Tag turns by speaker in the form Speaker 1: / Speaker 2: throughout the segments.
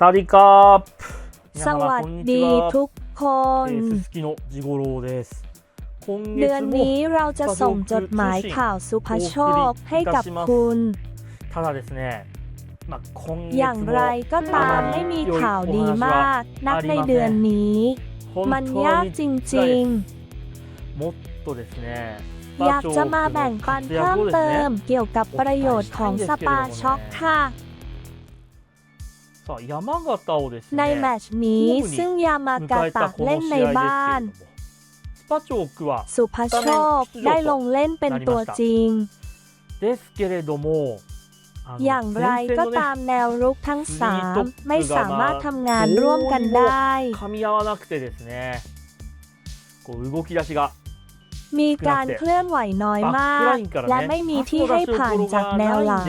Speaker 1: サディカープ
Speaker 2: สวัสดีทุกคน
Speaker 1: เอสสกิโนะจิโกโรです
Speaker 2: เดือนนี้เราจะส่งจดหมายข่าวสุภาพโชคให้กับคุณ
Speaker 1: ただですね
Speaker 2: อย่างไรก็ตามไม่มีข่าวดีมาก นักในเดือนนี้ มันยากจริงๆ
Speaker 1: もっとですね
Speaker 2: อยากจะมาแบ่งปันเพิ่มเติมเกี่ยวกับประโยชน์ของสปาช็อกค่ะ ในแมตช์นี้ซึ่งยามากาตะเล่นในบ้าน สุภาโชคได้ลงเล่นเป็นตัวจริงอย่างไรก็ตามแนวรุกทั้งสามไม่สามารถทำงานร่วมกันได้มีการเคลื่อนไหวน้อยมาก และไม่มีที่ให้ผ่านจากแนวหลัง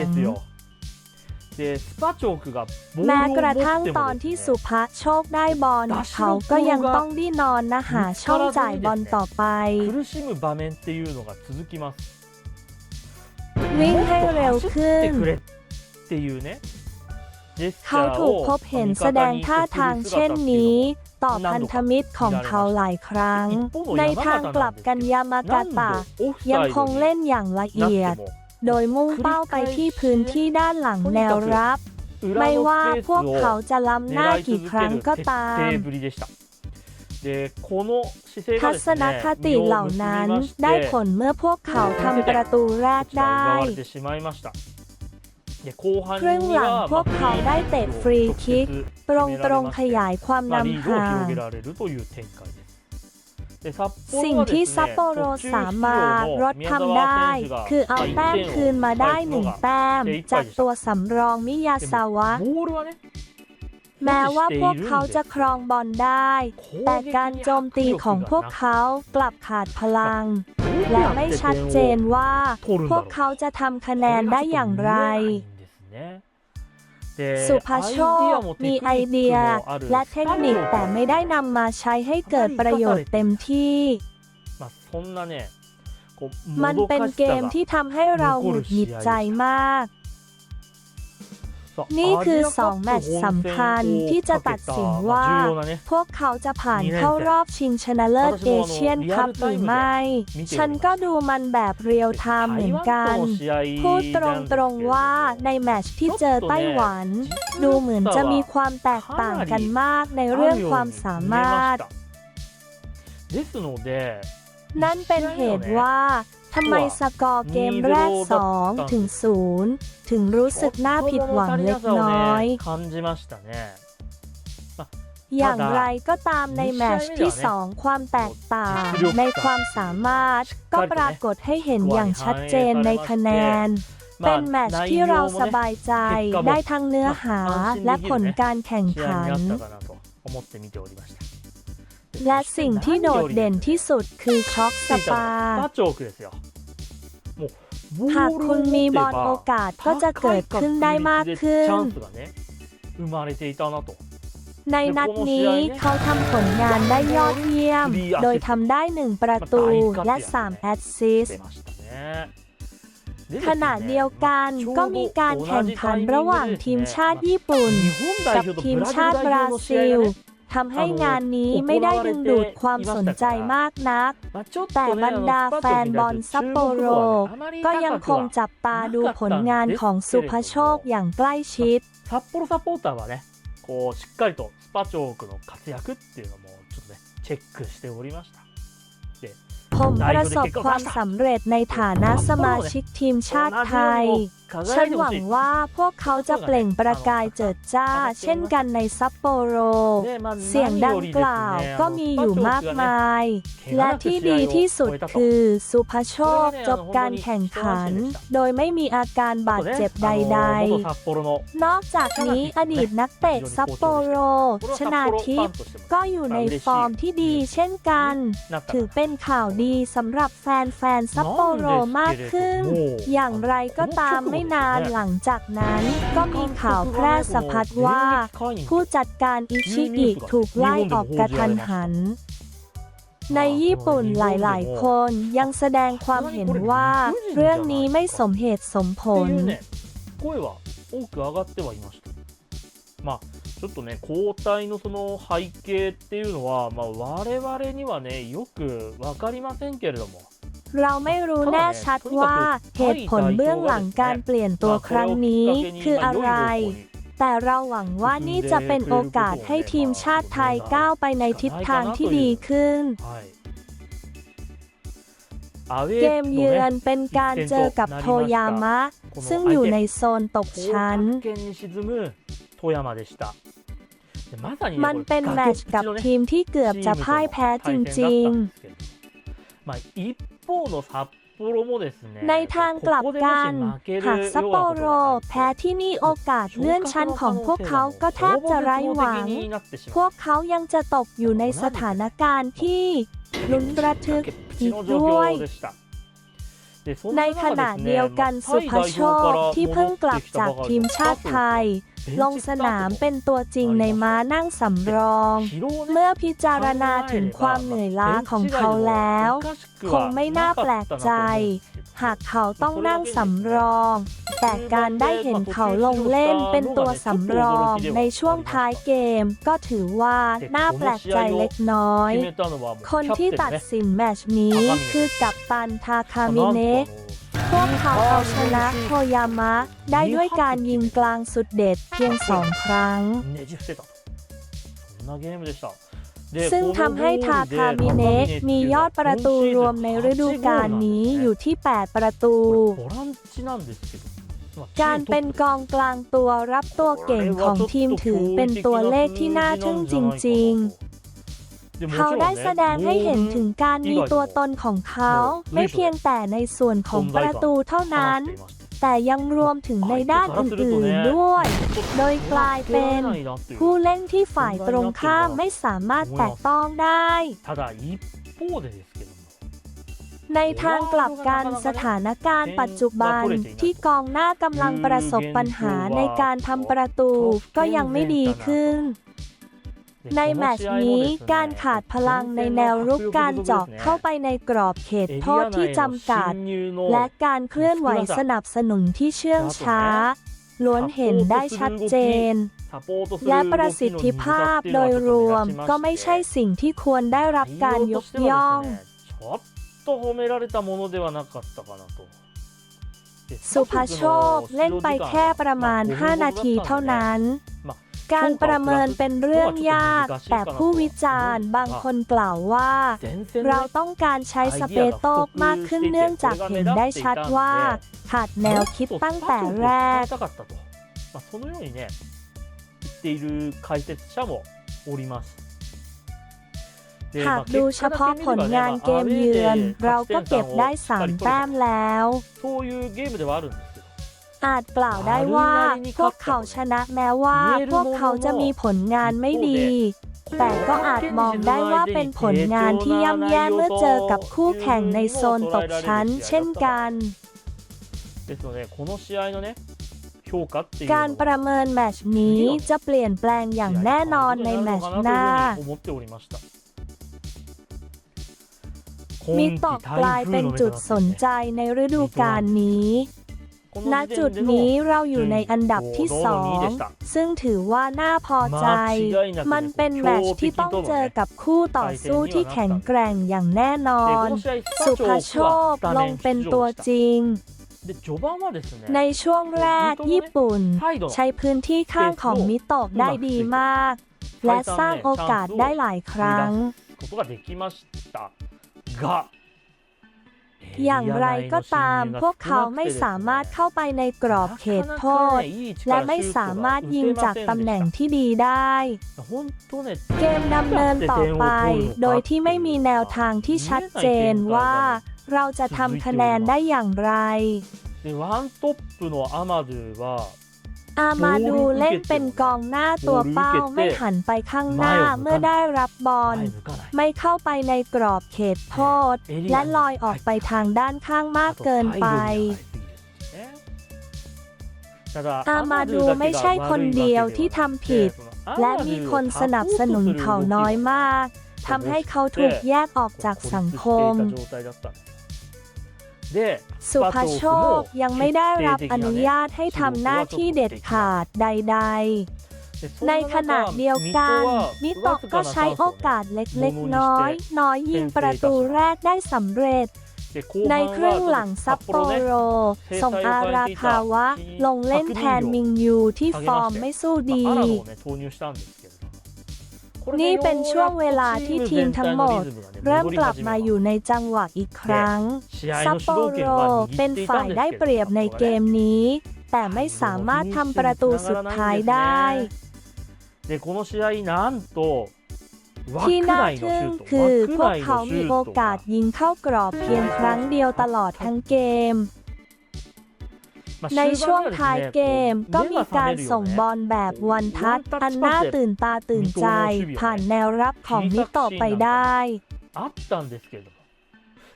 Speaker 2: แม้กระทั่งตอนที่สุภะโชคได้บอลเขาก็ยังต้องดิ้นนอนนะหาช่องจ่ายบอลต่อไปเขาถูกพบเห็นแสดงท่าทางเช่นนี้ต่อพันธมิตรของเขาหลายครั้ง ในทางกลับกันยามากาตะยังคงเล่นอย่างละเอียด โดยมุ่งเป้าไปที่พื้นที่ด้านหลังแนวรับ ไม่ว่าพวกเขาจะล้ำหน้ากี่ครั้งก็ตามทัศนคติเหล่านั้นได้ผลเมื่อพวกเขาทำประตูแรกได้ครึ่งหลังพวกเขาได้เตะฟรีคิก ตรงตรงขยายความนำห่าง สิ่งที่ซัปโปโรสามารถรดทำได้ คือเอาแต้มคืนมาได้หนึ่งแต้ม จากตัวสำรองมิยาซาวะ แม้ว่าพวกเขาจะครองบอลได้ แต่การโจมตีของพวกเขากลับขาดพลัง และไม่ชัดเจนว่า พวกเขาจะทำคะแนนได้อย่างไร สุภาโชคมีไอเดียและเทคนิคแต่ไม่ได้นำมาใช้ให้เกิดประโยชน์เต็มที่มันเป็นเกมที่ทำให้เราหงุดหงิดใจมาก นี่คือ 2 แมตช์สำคัญที่จะตัดสินว่า พวกเขาจะผ่านเข้ารอบชิงชนะเลิศเอเชียนคัพหรือไม่ ฉันก็ดูมันแบบเรียลไทม์เหมือนกัน พูดตรงๆว่าในแมตช์ที่เจอไต้หวัน ดูเหมือนจะมีความแตกต่างกันมากในเรื่องความสามารถนั่นเป็นเหตุว่า ทำไมสกอร์เกมแรกสองถึงศูนย์ถึงรู้สึกน่าผิดหวังเล็กน้อย อย่างไรก็ตามในแมชที่ 2 ความแตกต่าง ในความสามารถก็ปรากฏให้เห็นอย่างชัดเจนในคะแนน เป็นแมชที่เราสบายใจได้ทั้งเนื้อหาและผลการแข่งขัน และสิ่งที่โดดเด่นที่สุดคือช็อกสปาหากคุณมีบอลโอกาสก็จะเกิดขึ้นได้มากขึ้น ในนัดนี้เขาทำผลงานได้ยอดเยี่ยม โดยทำได้หนึ่งประตูและ3แอตซิสขณะเดียวกันก็มีการแข่งขันระหว่างทีมชาติญี่ปุ่น กับทีมชาติบราซิล ทำให้งานนี้ไม่ได้ดึงดูดความสนใจมากนัก แต่บรรดาแฟนบอลซัปโปโร ก็ยังคงจับตาดูผลงานของสุภโชคอย่างใกล้ชิด
Speaker 1: ซัปโปโรซัปโปเตอร์はねこうしっかりとスパチョークの活躍っていうのもちょっとねチェックしておりました
Speaker 2: ผมประสบความสำเร็จในฐานะสมาชิกทีมชาติไทย ฉันหวังว่าพวกเขาจะเปล่งประกายเจิดจ้า เช่นกันในซัปโปโร เสียงดังกล่าวก็มีอยู่มากมาย และที่ดีที่สุดคือสุภโชคจบการแข่งขัน โดยไม่มีอาการบาดเจ็บใด ๆ นอกจากนี้อดีตนักเตะซัปโปโร ชนาทิพก็อยู่ในฟอร์มที่ดีเช่นกัน ถือเป็นข่าวดีสำหรับแฟนๆซัปโปโรมากขึ้น อย่างไรก็ตามไม่นานหลังจากนั้น ก็มีข่าวแพร่สะพัดว่า ผู้จัดการอิชิอิถูกไล่ออกกระทันหัน ในญี่ปุ่นหลายๆ คนยังแสดงความเห็นว่า เรื่องนี้ไม่สมเหตุสมผ
Speaker 1: って
Speaker 2: ล
Speaker 1: いうね声は多く上がってはいましたまあ ちょっとね交代のその背景っていうのは、まあ、我々にはねよく分かりませんけれども
Speaker 2: เราไม่รู้แน่ชัดว่าเหตุผลเบื้องหลังการเปลี่ยนตัวครั้งนี้คืออะไร แต่เราหวังว่านี่จะเป็นโอกาสให้ทีมชาติไทยก้าวไปในทิศทางที่ดีขึ้นเกมเยือนเป็นการเจอกับโทยามะ ซึ่งอยู่ในโซนตกชั้น มันเป็นแมตช์กับทีมที่เกือบจะพ่ายแพ้จริง ในทางกลับกัน หากซัปโปโรแพ้ที่นี่โอกาสเลื่อนชั้นของพวกเขาก็แทบจะไร้หวัง พวกเขายังจะตกอยู่ในสถานการณ์ที่ลุ้นระทึกอีกด้วยในขณะเดียวกันสุภโชคที่เพิ่งกลับจากทีมชาติไทย ลงสนามเป็นตัวจริงในม้านั่งสำรอง เมื่อพิจารณาถึงความเหนื่อยล้าของเขาแล้ว คงไม่น่าแปลกใจ หากเขาต้องนั่งสำรอง แต่การได้เห็นเขาลงเล่นเป็นตัวสำรองในช่วงท้ายเกม ก็ถือว่าน่าแปลกใจเล็กน้อย คนที่ตัดสินแมตชนี้คือกัปตันทาคามิเนะ พวกเขาเอาชนะโทยามะ ได้ด้วยการยิงกลางสุดเด็ดเพียงสองครั้ง ซึ่งทำให้ทาคามิเนะมียอดประตูรวมในฤดูกาลนี้อยู่ที่ 8 ประตู การเป็นกองกลางตัวรับตัวเก่งของทีมถือเป็นตัวเลขที่น่าทึ่งจริง ๆ เขาได้แสดงให้เห็นถึงการมีตัวตนของเขา ไม่เพียงแต่ในส่วนของประตูเท่านั้น แต่ยังรวมถึงในด้านอื่นๆด้วย โดยกลายเป็นผู้เล่นที่ฝ่ายตรงข้ามไม่สามารถแตะต้องได้ในทางกลับกันสถานการณ์ปัจจุบันที่กองหน้ากำลังประสบปัญหาในการทำประตูก็ยังไม่ดีขึ้น ในแมตช์นี้การขาดพลังในแนวรุกการเจาะเข้าไปในกรอบเขตโทษที่จำกัด และการเคลื่อนไหวสนับสนุนที่เชื่องช้า ล้วนเห็นได้ชัดเจน และประสิทธิภาพโดยรวมก็ไม่ใช่สิ่งที่ควรได้รับการยกย่องสุภาโชคเล่นไปแค่ประมาณ 5 นาทีเท่านั้น การประเมินเป็นเรื่องยาก แต่ผู้วิจารณ์บางคนกล่าวว่า เราต้องการใช้สเปโต้มากขึ้นเนื่องจากเห็นได้ชัดว่า ขาดแนวคิดตั้งแต่แรก
Speaker 1: まあ、そのようにね言っている解説者もおります。で
Speaker 2: หาก
Speaker 1: まあ
Speaker 2: ดูเฉพาะผลงานเกมเยือน เราก็เก็บได้ 3 แต้มแล้ว
Speaker 1: そういうゲームではあるんですけど
Speaker 2: อาจกล่าวได้ว่า พวกเขาชนะแม้ว่า พวกเขาจะมีผลงานไม่ดี แต่ก็อาจมองได้ว่าเป็นผลงานที่ย่ำแย่เมื่อเจอกับคู่แข่งในโซนตกชั้น เช่นกันการประเมินแมชนี้จะเปลี่ยนแปลงอย่างแน่นอนในแมชหน้ามีตอกกลายเป็นจุดสนใจในฤดูกาลนี้ ณจุดนี้เราอยู่ในอันดับที่สองซึ่งถือว่าน่าพอใจ มันเป็นแมตช์ที่ต้องเจอกับคู่ต่อสู้ที่แข็งแกร่งอย่างแน่นอน สุภโชคลงเป็นตัวจริงในช่วงแรกญี่ปุ่น ใช้พื้นที่ข้างของมิโตกได้ดีมาก และสร้างโอกาสได้หลายครั้ง อย่างไรก็ตามพวกเขาไม่สามารถเข้าไปในกรอบเขตโทษ และไม่สามารถยิงจากตำแหน่งที่ดีได้ เกมดำเนินต่อไป โดยที่ไม่มีแนวทางที่ชัดเจนว่า เราจะทำคะแนนได้อย่างไร อามาดูเล่นเป็นกองหน้าตัวเป้าไม่หันไปข้างหน้าเมื่อได้รับบอล ไม่เข้าไปในกรอบเขตโทษ และลอยออกไปทางด้านข้างมากเกินไป อามาดูไม่ใช่คนเดียวที่ทำผิด และมีคนสนับสนุนเขาน้อยมากทำให้เขาถูกแยกออกจากสังคม สุภาโชคยังไม่ได้รับอนุญาตให้ทำหน้าที่เด็ดขาดใด
Speaker 1: ๆ
Speaker 2: ในขณะเดียวกันมิโตะก็ใช้โอกาสเล็กๆ น้อยน้อยยิงประตูแรกได้สำเร็จ ในครึ่งหลังซัปโปโร ส่งอาราคาวะ ลงเล่นแทนมิงยูที่ฟอร์มไม่สู้ดี นี่เป็นช่วงเวลาที่ทีมทั้งหมด เริ่มกลับมาอยู่ในจังหวะอีกครั้งซัปโปโรเป็นฝ่ายได้เปรียบในเกมนี้ แต่ไม่สามารถทำประตูสุดท้ายได้ที่น่าทึ่งคือพวกเขามีโอกาสยิงเข้ากรอบเพียงครั้งเดียวตลอดทั้งเกม ใน
Speaker 1: 終
Speaker 2: ช่วง
Speaker 1: 盤には
Speaker 2: ท้าย
Speaker 1: ですね
Speaker 2: เกม
Speaker 1: こう
Speaker 2: ก็
Speaker 1: 目
Speaker 2: มี
Speaker 1: が
Speaker 2: การ
Speaker 1: 覚めるよ
Speaker 2: ส่ง
Speaker 1: ね
Speaker 2: บอลแบบวันทัชอันน่าตื่นตาตื่นใจ ผ่านแนวรับของมิโตะไปได้
Speaker 1: あったんですけれども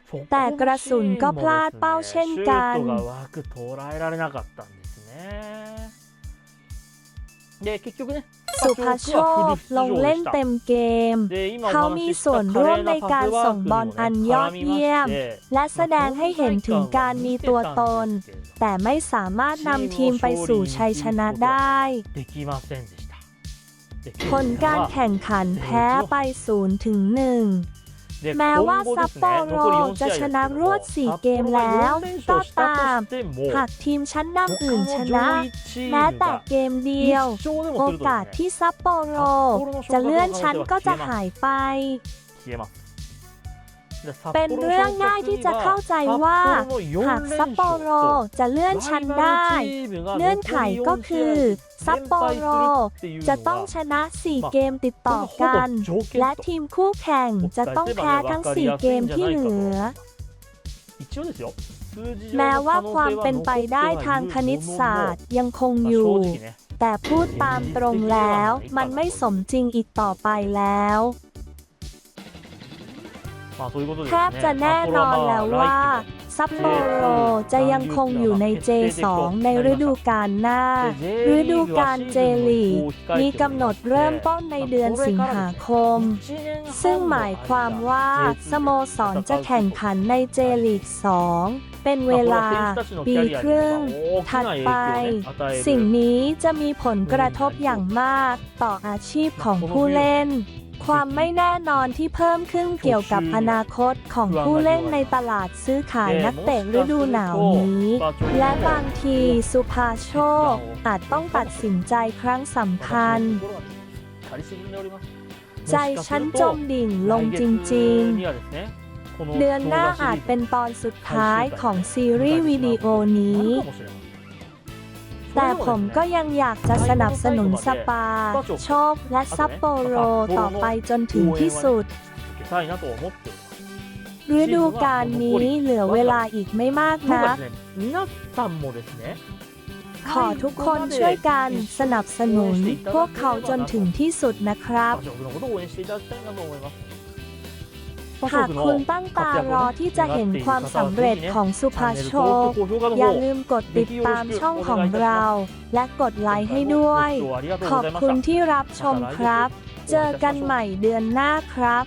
Speaker 1: そこの
Speaker 2: แต่กระสุนก็พลาดเป้าเช่นกัน
Speaker 1: シュートが枠捉えられなかったんですねで結局ね
Speaker 2: สุภาโชบลงเล่นเต็มเกม เขามีส่วนร่วมในการส่งบอลอันยอดเยี่ยม และแสดงให้เห็นถึงการมีตัวตน แต่ไม่สามารถนำทีมไปสู่ชัยชนะได้ ผลการแข่งขันแพ้ไป0ถึง1 แม้ว่าซัปโปโรจะชนะรวด 4 เกมแล้วก็ตามหากทีมชั้นนำอื่นชนะ แม้แต่เกมเดียว โอกาสที่ซัปโปโรจะเลื่อนชั้นก็จะหายไป เป็นเรื่องง่ายที่จะเข้าใจว่าหากซัปโปโรจะเลื่อนชั้นได้ เลื่อนไขก็คือซัปโปโรจะต้องชนะ 4 เกมติดต่อกัน และทีมคู่แข่งจะต้องแพ้ทั้ง 4 เกมที่เหลือแม้ว่าความเป็นไปได้ทางคณิตศาสตร์ยังคงอยู่ แต่พูดตามตรงแล้ว มันไม่สมจริงอีกต่อไปแล้ว แทบจะแน่นอนแล้วว่า ซัปโปโรจะยังคงอยู่ใน J2 ในฤดูกาลหน้า ฤดูกาลเจลีกมีกำหนดเริ่มต้นในเดือนสิงหาคม ซึ่งหมายความว่าสโมสรจะแข่งขันในเจลีก 2เป็นเวลาปีครึ่งถัดไป สิ่งนี้จะมีผลกระทบอย่างมากต่ออาชีพของผู้เล่น ความไม่แน่นอนที่เพิ่มขึ้นเกี่ยวกับอนาคตของผู้เล่นในตลาดซื้อขายนักเตะฤดูหนาวนี้ และบางทีสุภาโชคอาจต้องตัดสินใจครั้งสำคัญ ใจฉันจมดิ่งลงจริง ๆ เดือนหน้าอาจเป็นตอนสุดท้ายของซีรีส์วิดีโอนี้ แต่ผมก็ยังอยากจะสนับสนุนสปา โชค และซัปโปโรต่อไปจนถึงที่สุด ฤดูกาลนี้เหลือเวลาอีกไม่มากนะขอทุกคนช่วยกันสนับสนุนพวกเขาจนถึงที่สุดนะครับ หากคุณตั้งตารอที่จะเห็นความสำเร็จของสุภาโชค อย่าลืมกดติดตามช่องของเรา และกดไลค์ให้ด้วย ขอบคุณที่รับชมครับ เจอกันใหม่เดือนหน้าครับ